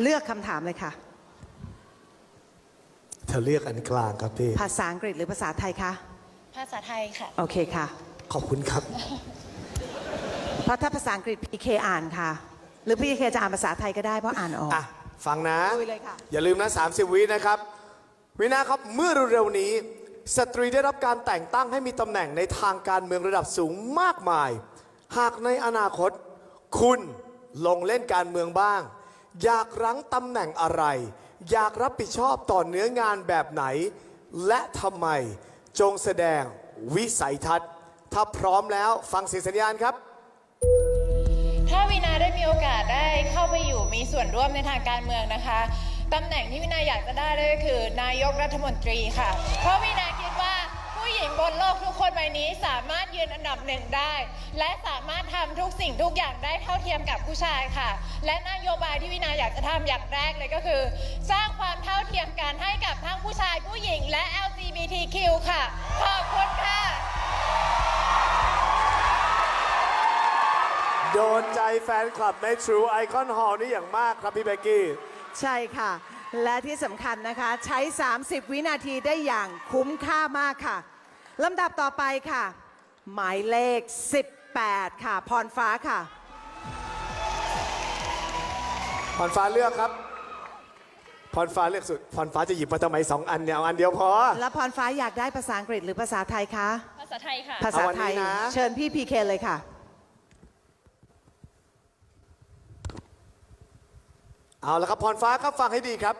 เลือกคำถามเลยค่ะ เธอเรียกอันกลางครับพี่ ภาษาอังกฤษหรือภาษาไทยคะ ภาษาไทยค่ะ โอเคค่ะ ขอบคุณครับ เพราะถ้าภาษาอังกฤษพีเคอ่านค่ะ หรือพีเคจะอ่านภาษาไทยก็ได้เพราะอ่านออก อะ ฟังนะ ลุยเลยค่ะ อย่าลืมนะ 30 วินะครับ วินาครับ เมื่อเร็วๆนี้ สตรีได้รับการแต่งตั้งให้มีตำแหน่งในทางการเมืองระดับสูงมากมาย หากในอนาคต คุณลงเล่นการเมืองบ้าง อยากรั้งตำแหน่งอะไร อยากรับผิดชอบต่อเนื้องานแบบไหน และทำไม จงแสดงวิสัยทัศน์ ถ้าพร้อมแล้วฟังเสียงสัญญาณครับ ถ้าวินาได้มีโอกาสได้เข้าไปอยู่มีส่วนร่วมในทางการเมืองนะคะตำแหน่งที่วินาอยากจะได้เลยก็คือ นายกรัฐมนตรีค่ะ เพราะวินาคิด บนโลกทุกคนใบนี้สามารถยืนอันดับหนึ่งได้ และสามารถทำทุกสิ่งทุกอย่างได้เท่าเทียมกับผู้ชายค่ะ และนโยบายที่วินาอยากจะทำอย่างแรกเลยก็คือ สร้างความเท่าเทียมกันให้กับทั้งผู้ชายผู้หญิงและ LGBTQ ค่ะ ขอบคุณค่ะ โดนใจแฟนคลับใน True Icon Hall นี่อย่างมากครับพี่เบกกี้ใช่ค่ะ และที่สำคัญนะคะ ใช้ 30 วินาทีได้อย่างคุ้มค่ามากค่ะ ลำดับต่อไปค่ะ หมายเลข 18 ค่ะ พรฟ้าค่ะ พรฟ้าเลือกครับ พรฟ้าเลือกสุด พรฟ้าจะหยิบมาทำไมสองอันเนี่ยเอาอันเดียวพอ แล้วพรฟ้าอยากได้ภาษาอังกฤษหรือภาษาไทยคะ ภาษาไทยค่ะ ภาษาไทย เอาอันนี้นะ เชิญพี่พีเคเลยค่ะ เอาละครับพรฟ้าครับฟังให้ดีครับ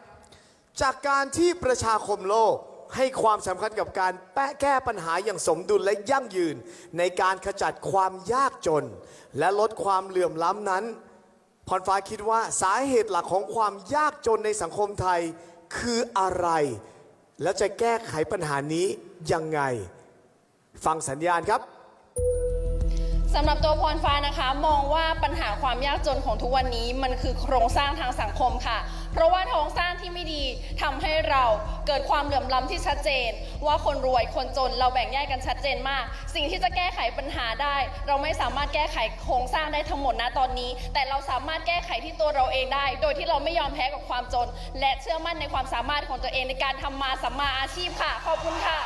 จากการที่ประชาคมโลก ให้ความสำคัญกับการแปะแก้ปัญหาอย่างสมดุลและยั่งยืน ในการขจัดความยากจน และลดความเหลื่อมล้ำนั้นพรฟ้าคิดว่าสาเหตุหลักของความยากจนในสังคมไทยคืออะไร แล้วจะแก้ไขปัญหานี้ยังไง ฟังสัญญาณครับสำหรับตัวพรฟ้านะคะ มองว่าปัญหาความยากจนของทุกวันนี้มันคือโครงสร้างทางสังคมค่ะ เพราะว่าโครงสร้างที่ไม่ดีทำให้เราเกิดความเหลื่อมล้ำที่ชัดเจน ว่าคนรวยคนจนเราแบ่งแยกกันชัดเจนมาก สิ่งที่จะแก้ไขปัญหาได้ เราไม่สามารถแก้ไขโครงสร้างได้ทั้งหมดนะตอนนี้ แต่เราสามารถแก้ไขที่ตัวเราเองได้ โดยที่เราไม่ยอมแพ้กับความจน และเชื่อมั่นในความสามารถของตัวเองในการทำมาสัมมาอาชีพค่ะ ขอบคุณค่ะ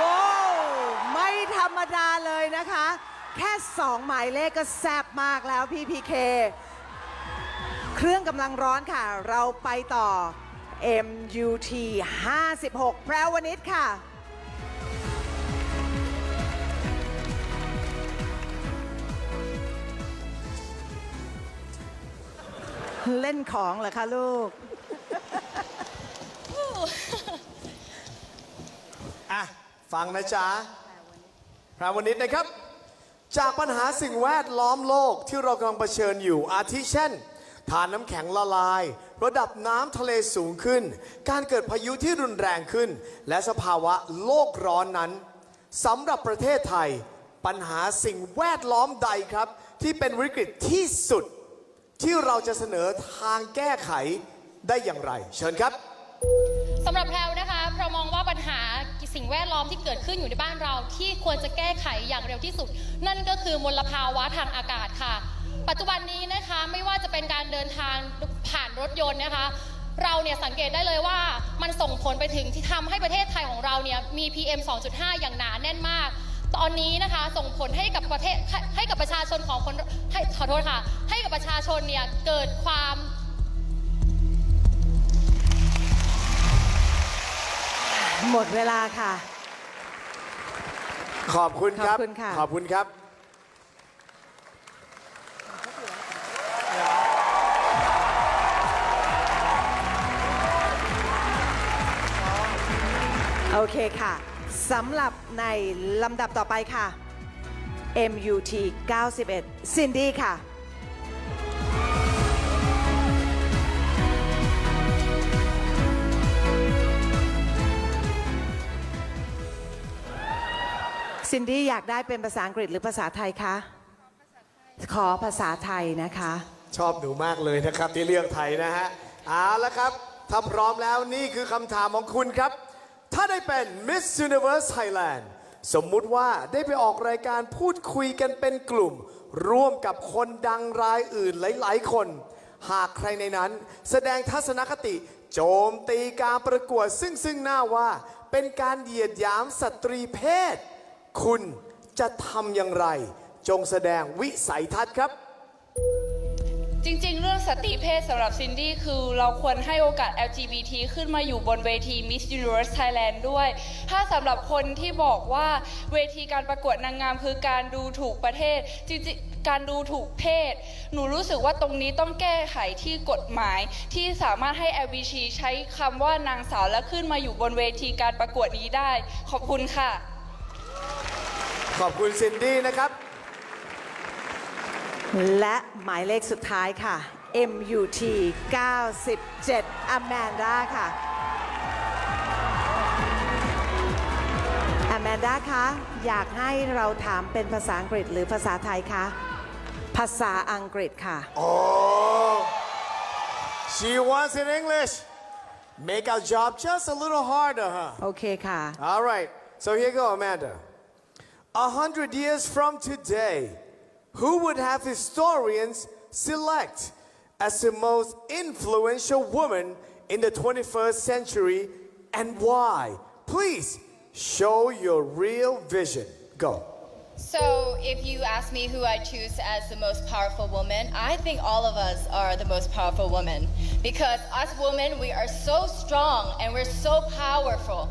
ว้าวไม่ธรรมดาเลยนะคะ แค่สองหมายเลขก็แซ่บมากแล้วพี่พีเค เครื่องกำลังร้อนค่ะ เราไปต่อ MUT 56 แพรวนิดค่ะ เล่นของเหรอคะลูก อะ ฟังนะจ๊ะพระวนนี้นะครับ จากปัญหาสิ่งแวดล้อมโลกที่เรากำลังเผชิญอยู่ อาทิเช่นฐานน้ำแข็งละลาย ระดับน้ำทะเลสูงขึ้น การเกิดพายุที่รุนแรงขึ้น และสภาวะโลกร้อนนั้นสำหรับประเทศไทย ปัญหาสิ่งแวดล้อมใดครับ ที่เป็นวิกฤตที่สุด ที่เราจะเสนอทางแก้ไขได้อย่างไร เชิญครับสำหรับแพรวนะคะเรามองว่าปัญหา สิ่งแวดล้อมที่เกิดขึ้นอยู่ในบ้านเรา ที่ควรจะแก้ไขอย่างเร็วที่สุด นั่นก็คือมลภาวะทางอากาศค่ะ ปัจจุบันนี้นะคะไม่ว่าจะเป็นการเดินทางผ่านรถยนต์นะคะ เราเนี่ยสังเกตได้เลยว่ามันส่งผลไปถึงที่ทำให้ประเทศไทยของเราเนี่ยมี PM 2.5 อย่างหนาแน่นมากตอนนี้นะคะส่งผลให้กับประเทศให้ให้กับประชาชนของคนให้ขอโทษค่ะ ให้กับประชาชนเนี่ยเกิดความ หมดเวลาค่ะ ขอบคุณครับ ขอบคุณค่ะ ขอบคุณครับ โอเคค่ะสำหรับในลำดับต่อไปค่ะ MUT 91 ซินดี้ค่ะ ซินดี้อยากได้เป็นภาษาอังกฤษหรือภาษาไทยคะ ขอภาษาไทยนะคะ ชอบหนูมากเลยนะครับที่เลือกไทยนะฮะเอาละครับ ถ้าพร้อมแล้วนี่คือคำถามของคุณครับ ถ้าได้เป็น Miss Universe Thailand สมมุติว่าได้ไปออกรายการพูดคุยกันเป็นกลุ่ม ร่วมกับคนดังรายอื่นหลาย ๆ คน หากใครในนั้น แสดงทัศนคติ โจมตีการประกวดซึ่งซึ่งหน้าว่า เป็นการเหยียดหยามสตรีเพศ คุณจะทำอย่างไร จงแสดงวิสัยทัศน์ครับ จริงๆ เรื่องสติเพศสำหรับซินดี้คือเราควรให้โอกาส LGBT ขึ้นมาอยู่บนเวที Miss Universe Thailand ด้วย ถ้าสำหรับคนที่บอกว่าเวทีการประกวดนางงามคือการดูถูกประเทศ จริงๆ การดูถูกเพศ หนูรู้สึกว่าตรงนี้ต้องแก้ไขที่กฎหมาย ที่สามารถให้ LGBT ใช้คำว่านางสาวและขึ้นมาอยู่บนเวทีการประกวดนี้ได้ ขอบคุณค่ะ ขอบคุณซินดี้นะครับ และหมายเลขสุดท้ายค่ะ MUT 97 Amanda ค่ะ Amanda คะ อยากให้เราถามเป็นภาษาอังกฤษหรือภาษาไทยคะ ภาษาอังกฤษค่ะ Oh, she wants in English. Make our job just a little harder, huh? โอเคค่ะ All right, so here you go, Amanda. A hundred years from today, who would have historians select as the most influential woman in the 21st century and why? Please show your real vision. Go. So, if you ask me who I choose as the most powerful woman, I think all of us are the most powerful woman Because us women, we are so strong and we're so powerful.